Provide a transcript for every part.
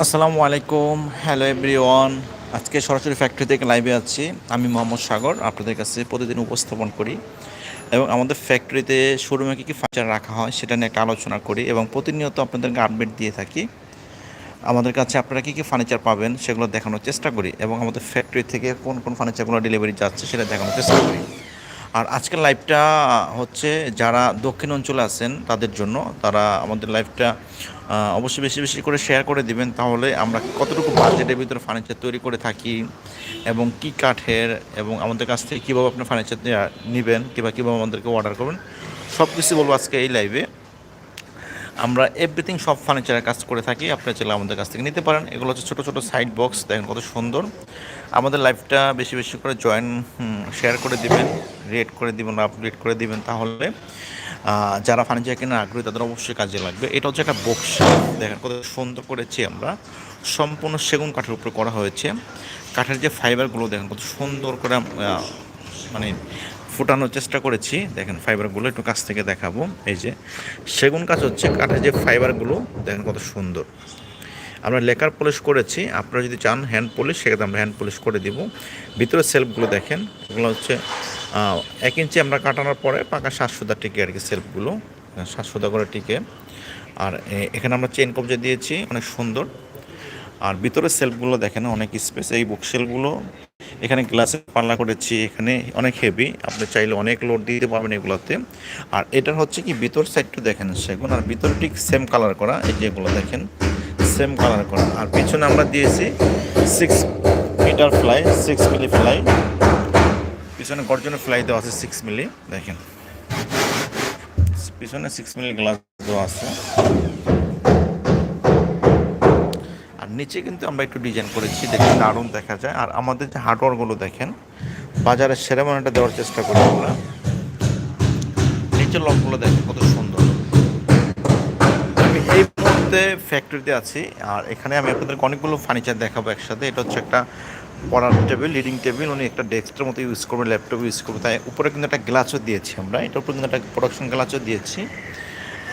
আসসালামু আলাইকুম, hello everyone. আজকে সরাসরি ফ্যাক্টরি থেকে লাইভে আছি। আমি মোহাম্মদ সাগর, আপনাদের কাছে প্রতিদিন উপস্থাপন করি। এবং আমাদের ফ্যাক্টরিতে শোরুমে কী কী ফার্নিচার রাখা হয় সেটা নিয়ে একটা আলোচনা করি এবং প্রতিনিয়ত আপনাদেরকে আপডেট দিয়ে থাকি। আমাদের কাছে আপনারা কী কী ফার্নিচার পাবেন সেগুলো দেখানোর চেষ্টা করি এবং আমাদের ফ্যাক্টরি থেকে কোন কোন ফার্নিচারগুলো ডেলিভারি যাচ্ছে সেটা দেখানোর চেষ্টা করি। আর আজকের লাইভটা হচ্ছে যারা দক্ষিণ অঞ্চলে আছেন তাদের জন্য, তারা আমাদের লাইভটা অবশ্যই বেশি বেশি করে শেয়ার করে দিবেন, তাহলে আমরা কতটুকু বাজেটের ভিতরে ফার্নিচার তৈরি করে থাকি এবং কি কাঠের এবং আমাদের কাছ থেকে কীভাবে আপনি ফার্নিচার নেবেন, কিংবা কীভাবে আমাদেরকে অর্ডার করবেন সব কিছু বলব আজকে এই লাইভে আমরা এভরিথিং সব ফার্নিচারের কাজ করে থাকি, আপনারা চাইলে আমাদের কাছ থেকে নিতে পারেন। এগুলো হচ্ছে ছোটো ছোটো সাইড বক্স দেখেন কত সুন্দর। আমাদের লাইফটা বেশি বেশি করে জয়েন শেয়ার করে দিবেন। রেট করে দিবেন আপডেট করে দিবেন, তাহলে যারা ফার্নিচার কেনার আগ্রহী, তাদের অবশ্যই কাজে লাগবে। এটা হচ্ছে একটা বক্সা দেখেন কত সুন্দর করেছি আমরা। সম্পূর্ণ সেগুন কাঠের উপরে করা হয়েছে। কাঠের যে ফাইবারগুলো দেখেন কত সুন্দর করে মানে ফুটানোর চেষ্টা করেছি। দেখেন ফাইবারগুলো একটু কাছ থেকে দেখাবো। এই যে সেগুন কাজ হচ্ছে, কাঠের যে ফাইবারগুলো দেখেন কত সুন্দর। আমরা লেকার পলিশ করেছি। আপনারা যদি চান হ্যান্ড পলিশ সেক্ষেত্রে আমরা হ্যান্ড পলিশ করে দিব। ভিতরে সেলফগুলো দেখেন, এগুলো হচ্ছে এক ইঞ্চি আমরা কাটানোর পরে পাকা শ্বাসসুদা টিকে আর কি সেলফগুলো শ্বাসসুদা করে টিকে। আর এখানে আমরা চেন কবজা দিয়েছি, অনেক সুন্দর। আর ভিতরে সেলফগুলো দেখেন, অনেক স্পেস এই বুক সেলফগুলো। এখানে গ্লাসে পাল্লা করেছি, এখানে অনেক হেভি আপনি চাইলে অনেক লোড দিতে পারবেন এগুলোতে। আর এটার হচ্ছে কি, ভিতর সাইডটা দেখেন সেগুন, আর ভিতরে ঠিক সেম কালার করা, এই যেগুলো দেখেন সেম কালার করা। আর পিছনে আমরা দিয়েছি six metre ply six milli ply পিছনে গর্জনের ফ্লাই দেওয়া আছে সিক্স মিলি দেখেন। পিছনে সিক্স মিলি গ্লাস দেওয়া আছে। আর নিচে কিন্তু আমরা একটু ডিজাইন করেছি দেখতে দারুণ দেখা যায়। আর আমাদের যে হার্ডওয়ারগুলো দেখেন, বাজারের সেরেমনিটা দেওয়ার চেষ্টা করি আমরা। নিচের লকগুলো দেখেন কত সুন্দর। আমি এই মুহূর্তে ফ্যাক্টরিতে আছি, আর এখানে আমি আপনাদেরকে অনেকগুলো ফার্নিচার দেখাবো একসাথে। এটা হচ্ছে একটা পড়ার টেবিল লিডিং টেবিল উনি একটা ডেস্কের মতো ইউজ করবে ল্যাপটপ ইউজ করবে তাই উপরে কিন্তু একটা গ্লাসও দিয়েছি আমরা, এটার উপরে কিন্তু একটা প্রোডাকশন গ্লাসও দিয়েছি।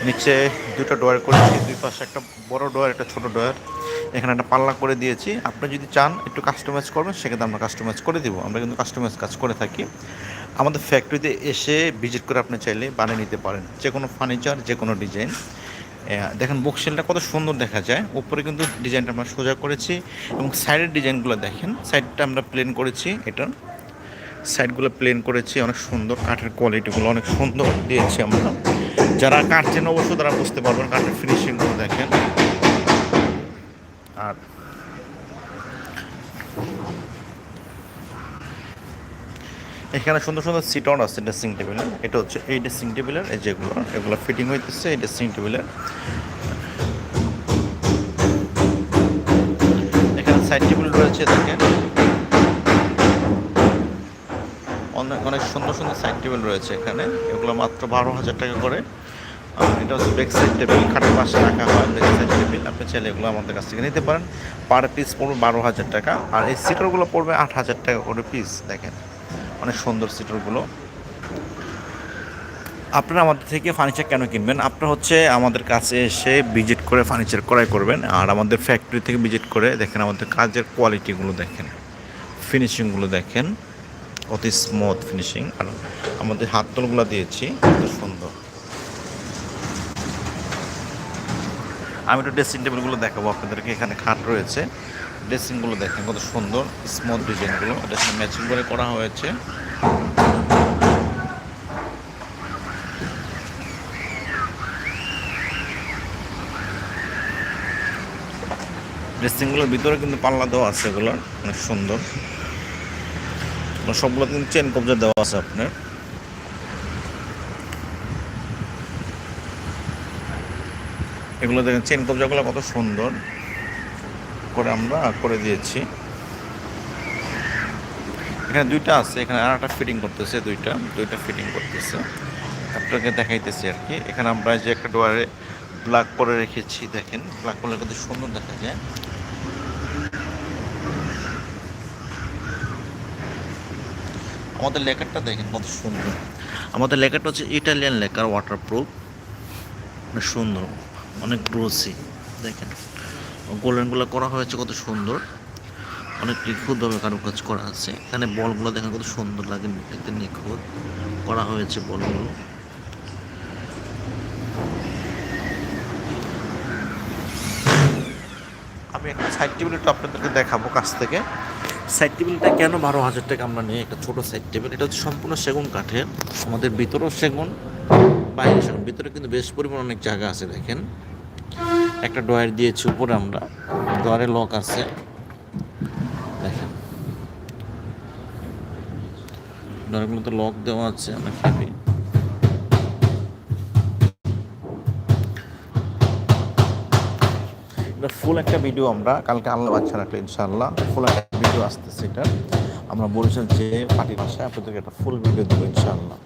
নিচে দুটো ডোয়ার করেছি, দুই পাশে একটা বড় ডোয়ার একটা ছোট ডোয়ার এখানে একটা পাল্লা করে দিয়েছি। আপনি যদি চান একটু কাস্টমাইজ করবেন, সেক্ষেত্রে আমরা কাস্টমাইজ করে দিব। আমরা কিন্তু কাস্টমাইজ কাজ করে থাকি। আমাদের ফ্যাক্টরিতে এসে ভিজিট করে আপনি চাইলে বানিয়ে নিতে পারেন। যে কোনো ফার্নিচার যে কোনো ডিজাইন দেখেন বুকশেলটা কত সুন্দর দেখা যায়। উপরে কিন্তু ডিজাইনটা আমরা সোজা করেছি এবং সাইডের ডিজাইনগুলো দেখেন। সাইডটা আমরা প্লেন করেছি এটার সাইডগুলো প্লেন করেছি, অনেক সুন্দর। কাঠের কোয়ালিটিগুলো অনেক সুন্দর দিয়েছি আমরা। যারা কাঠ চেন অবশ্য তারা বুঝতে পারবেন, কাঠের ফিনিশিংগুলো দেখেন। আর এখানে সুন্দর সুন্দর সিট আউট আছে ড্রেসিং টেবিলে এটা হচ্ছে এই ড্রেসিং টেবিলের যেগুলো, এগুলো ফিটিং হইতেছে এই ড্রেসিং টেবিলের এখানে সাইড টেবিল রয়েছে, দেখেন। অনেক অনেক সুন্দর সুন্দর সাইড টেবিল রয়েছে এখানে। এগুলো মাত্র বারো হাজার টাকা করে। এটা হচ্ছে ব্রেক সাইড টেবিল খাটের পাশে রাখা হয় ব্রেক সাইড টেবিল আপনি চাইলে এগুলো আমাদের কাছ থেকে নিতে পারেন। পার পিস পড়বে বারো হাজার টাকা। আর এই সিটারগুলো পড়বে আট হাজার টাকা করে পিস দেখেন। অনেক সুন্দর সিটারগুলো আপনারা আমাদের থেকে ফার্নিচার কেন কিনবেন? আপনারা হচ্ছে আমাদের কাছে এসে ভিজিট করে ফার্নিচার ক্রয় করবেন। আর আমাদের ফ্যাক্টরি থেকে ভিজিট করে দেখেন আমাদের কাজের কোয়ালিটিগুলো দেখেন। ফিনিশিংগুলো দেখেন। অতি স্মুথ ফিনিশিং আর আমাদের হাতলগুলো দিয়েছি কত সুন্দর। আমি একটু ড্রেসিং টেবিলগুলো দেখাবো আপনাদেরকে। এখানে খাট রয়েছে। ড্রেসিংগুলো দেখেন, কত সুন্দর স্মুথ ডিজাইনগুলো। এটা ম্যাচিং করে করা হয়েছে। ড্রেসিংগুলোর ভিতরে কিন্তু পাল্লা দেওয়া আছে এগুলো অনেক সুন্দর। সবগুলো কিন্তু চেন কবজা দেওয়া আছে আপনার। এগুলো দেখেন চেন কবজাগুলো কত সুন্দর। করে আমরা করে দিয়েছি। এখানে দুইটা আছে, এখানে আর একটা ফিটিং করতেছে দুইটা দুইটা ফিটিং করতেছে। আপনাকে দেখাইতেছি আর কি। এখানে আমরা যে একটা ডোয়ারে ব্ল্যাক করে রেখেছি, দেখেন ব্ল্যাক করলে কত সুন্দর দেখা যায়। আমাদের লেকারটা দেখেন কত সুন্দর। আমাদের লেকারটা হচ্ছে ইটালিয়ান লেকার ওয়াটারপ্রুফ অনেক সুন্দর, অনেক গ্রোসি দেখেন। গোল্ডেনগুলো করা হয়েছে কত সুন্দর। অনেক নিখুঁতভাবে কারুকাজ করা আছে। এখানে বলগুলো দেখেন কত সুন্দর লাগে, দেখতে নিখুঁত করা হয়েছে বলগুলো। আমি একটা সাইড টেবিলটা আপনাদেরকে দেখাবো কাছ থেকে। সাইড টেবিলটা কেন বারো হাজার টাকা আমরা নিই একটা ছোট সাইড টেবিল এটা হচ্ছে সম্পূর্ণ সেগুন কাঠের। আমাদের ভিতরেও সেগুন বাইরে সেগুন। ভিতরে কিন্তু বেশ পরিমাণ অনেক জায়গা আছে দেখেন। একটা ডয়ার দিয়েছি উপরে আমরা ডয়ারে লক আছে। দেখেন। ডয়ারগুলোতে লক দেওয়া আছে, অনেক হেভি এটা ফুল একটা ভিডিও আমরা কালকে আল্লাহ বাচ্চা রাখলে ইনশাআল্লাহ। ফুল একটা ভিডিও আসতেছে এটা। আমরা বরিশাল যে পার্টির বাসায় আপনাদেরকে একটা ফুল ভিডিও দেবো ইনশাআল্লাহ।